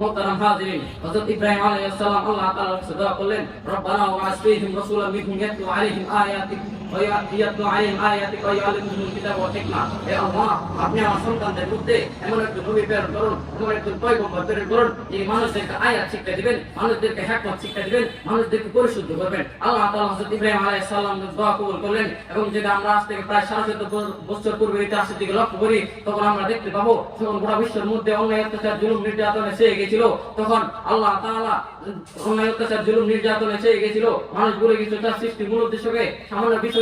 মোহতারাম হাজিরিন। হযরত ইব্রাহিম আলাইহিস সালাম আল্লাহ তাআলার কাছে দোয়া করলেন, রব্বানা ওয়া আসফিহিম রাসূলাম মিনহুম ইয়াতলু আলাইহিম এবং আমরা আজ থেকে প্রায় সাড়ে বছর পূর্বে ইতিহাসের দিকে লক্ষ্য করি, তখন আমরা দেখতে পাবো, যখন গোটা বিশ্বের মধ্যে অন্যায় অত্যাচার, জুলুম, নির্যাতনে সে গেছিল, তখন আল্লাহ অন্যায় অত্যাচার, জুলুম গেছিল, মানুষ গেছিল, তার সৃষ্টি মূল উদ্দেশ্যকে সামান্য বিষয়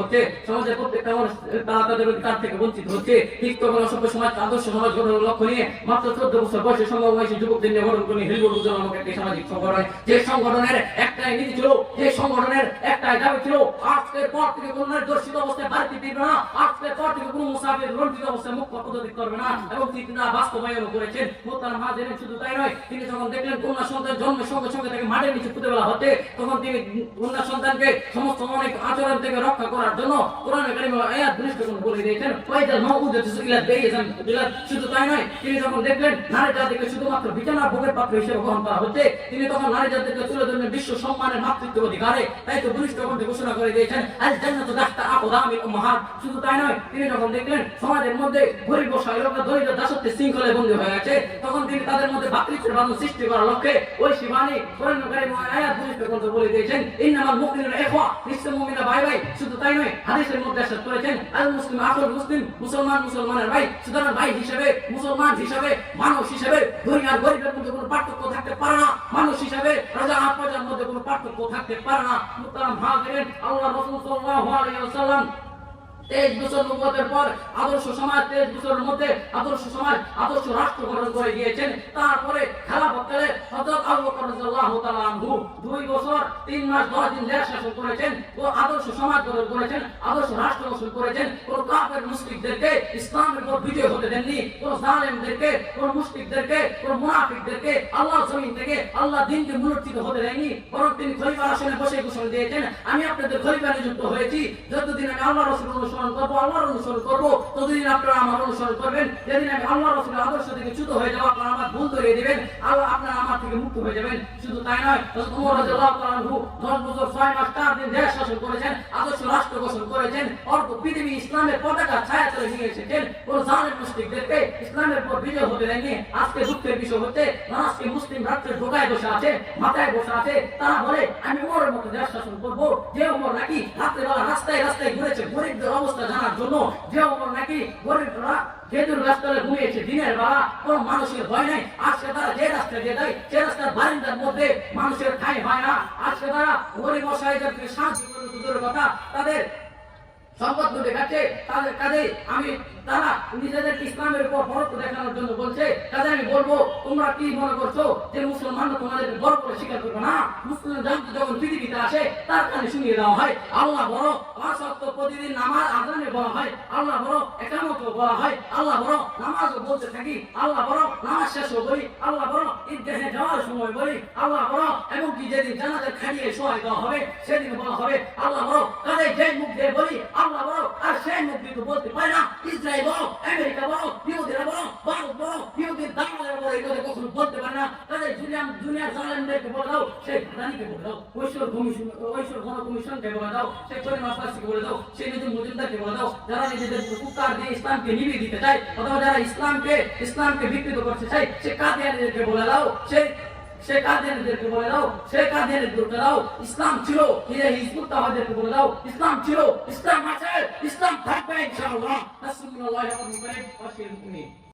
হচ্ছে। সমাজের প্রত্যেকটা মানুষ তাদের অধিকার থেকে বঞ্চিত হচ্ছে। সমাজ, আদর্শ সমাজ গঠনের লক্ষ্য নিয়ে মাত্র চোদ্দ বছর বয়সে সমবয়সী যুবকদের নিয়ে গঠন নামক একটি সামাজিক সংগঠন যে সংগঠনের একটাই নীতি ছিল, যে সংগঠনের জাতিকে শুধুমাত্র বিছানা ভোগের পাত্র হিসেবে গ্রহণ করা হচ্ছে, তিনি তখন নারী জাতিকে তুলে ধরলেন বিশ্ব সম্মানের মাতৃত্ব অধিকারে। তাই তো দৃষ্টিকোণটি ঘোষণা করে দিয়েছেন আল জান্নাতু তাহতা আকদামিল উম্মাহাত। শুধু তাই নয়, তিনি যখন দেখলেন সমাজের মধ্যে গরিব বসায় দরিদ্র দাসত্বের শৃঙ্খলায় বন্দী হয়ে আছে তখন তিনি তাদের মধ্যে ভাতৃত্বের বান্ধব সৃষ্টি করার লক্ষ্যে ওই শিবানী কোরআন কারিমে আয়াত দৃষ্টিকোণ বলে দিয়েছেন, ইন্নামাল মুমিনুনা ইখওয়া, নিশ্চয় মুমিনা ভাই ভাই। শুধু তাই নয়, হাদিসের মধ্যে এসে করেছেন আল মুসলিম আখুল মুসলিম, মুসলমান মুসলমানের ভাই। সুতরাং ভাই হিসেবে, মুসলমান হিসেবে, মানুষ হিসেবে ধনী গরিবের মধ্যে কোনো পার্থক্য থাকতে পারে না। মানুষ হিসেবে রাজা আর প্রজার মধ্যে কোনো পার্থক্য থাকতে পারে না। মুতারাম হাজিরিন আল্লাহ রাসূল সাল্লাল্লাহু আলাইহি ওয়াসাল্লাম। তেইশ বছর নবতের পর আদর্শ সমাজ, তেইশ বছরের মধ্যে আদর্শ সমাজ, আদর্শ রাষ্ট্র গঠন করে গিয়েছেন। তারপরে আমি আপনাদের যতদিন অনুসরণ করব অনুসরণ করব, ততদিন আপনারা আমার অনুসরণ করবেন, যেদিন আমি আল্লাহ রসুলের আদর্শ থেকে চ্যুত হয়ে যাব আমার ভুল ধরিয়ে দিবেন, আল্লাহ আপনারা আমার থেকে মুক্ত হয়ে যাবেন। শুধু তাই নয় হযরত রাদিয়াল্লাহু তাআলা 10 বছর 6 মাস 4 দিন দেশ শাসন করেছেন, আদর্শ রাষ্ট্র করেছেন পৃথিবী ইসলামের পতাকা ছায়া তলে নিয়ে এসেছেন। কোন জালেম মুশরিকদেরকে ইসলামের উপর বিজয় হতে দেয়নি। আজকে দুঃখের বিষয় হচ্ছে আজকে মুসলিম রাষ্ট্রের ঢোকায় বসে আছে, মাথায় বসে আছে। তারা বলে, আমি ওমরের মতো দেশ শাসন করব, যে ওমর নাকি রাত্রেবেলা রাস্তায় রাস্তায় ঘুরেছে গরিবদের জন্য যে ওমর নাকি গরিবরা খেজুর রাস্তায় ঘুমিয়েছে, দিনের বেলা কোন মানুষের ভয় নাই। আজকে তারা যে রাস্তা দিয়ে দেয় সে রাস্তার বারিন্দার মধ্যে মানুষের ঠাঁই হয় না। আজকে তারা গরিব মশাইদেরকে সাহায্য কথা তাদের সম্পদ লুটে খাচ্ছে তাদের কাজে আমি তারা নিজেদের ইসলামের উপর ফরক দেখানোর জন্য বলছে, কাজে আমি বলব, তোমরা কি মনে করছ যে মুসলমান তোমাদেরকে বড় করে স্বীকার করবে না? মুসলিম যখন পৃথিবীতে আসে, তার কানে শুনিয়ে দেওয়া হয়, আল্লাহ বড় অসত্য প্রতিদিন নামাজ আজানে বলা হয়, আল্লাহ বড়, একামত বলা হয়, আল্লাহ বড়, নামাজও বলতে থাকি, আল্লাহ বড়, নামাজ শেষও বলি, আল্লাহ বড়, ঈদগাহে যাওয়ার সময় বলি, আল্লাহ বড়, এবং কি যেদিন জানাজা খাইয়ে সহায় দেওয়া হবে, সেদিন বলা হবে, আল্লাহ বড়, কাজে যে মুখ দিয়ে বলি, আল্লাহ বড়, আর সেই মুখ দিয়ে তো বলতে পারে না ইসরায়েল বড় দুনিয়া দুনিয়ার জালেমদেরকে বলে দাও সেই ভাদানিকে বলে দাও, ঐশ্বর কমিশন, ঐশ্বর গণ কমিশনকে বলে দাও সেই করিম আস্তাসিকে বলে দাও সেই নিজের মজুমদারকে বলে দাও, যারা নিজেদের কুকার দিয়ে ইসলামকে নিভিয়ে দিতে চায়, অথবা যারা ইসলামকে ইসলামকে বিকৃত করতে চায়, সে কাদিয়ানিদেরকে বলে দাও সেই সে কাদিয়ানিদেরকে বলে দাও, সে ইসলাম ছিল ইসলাম ছিল, ইসলাম আছে, ইসলাম থাকবে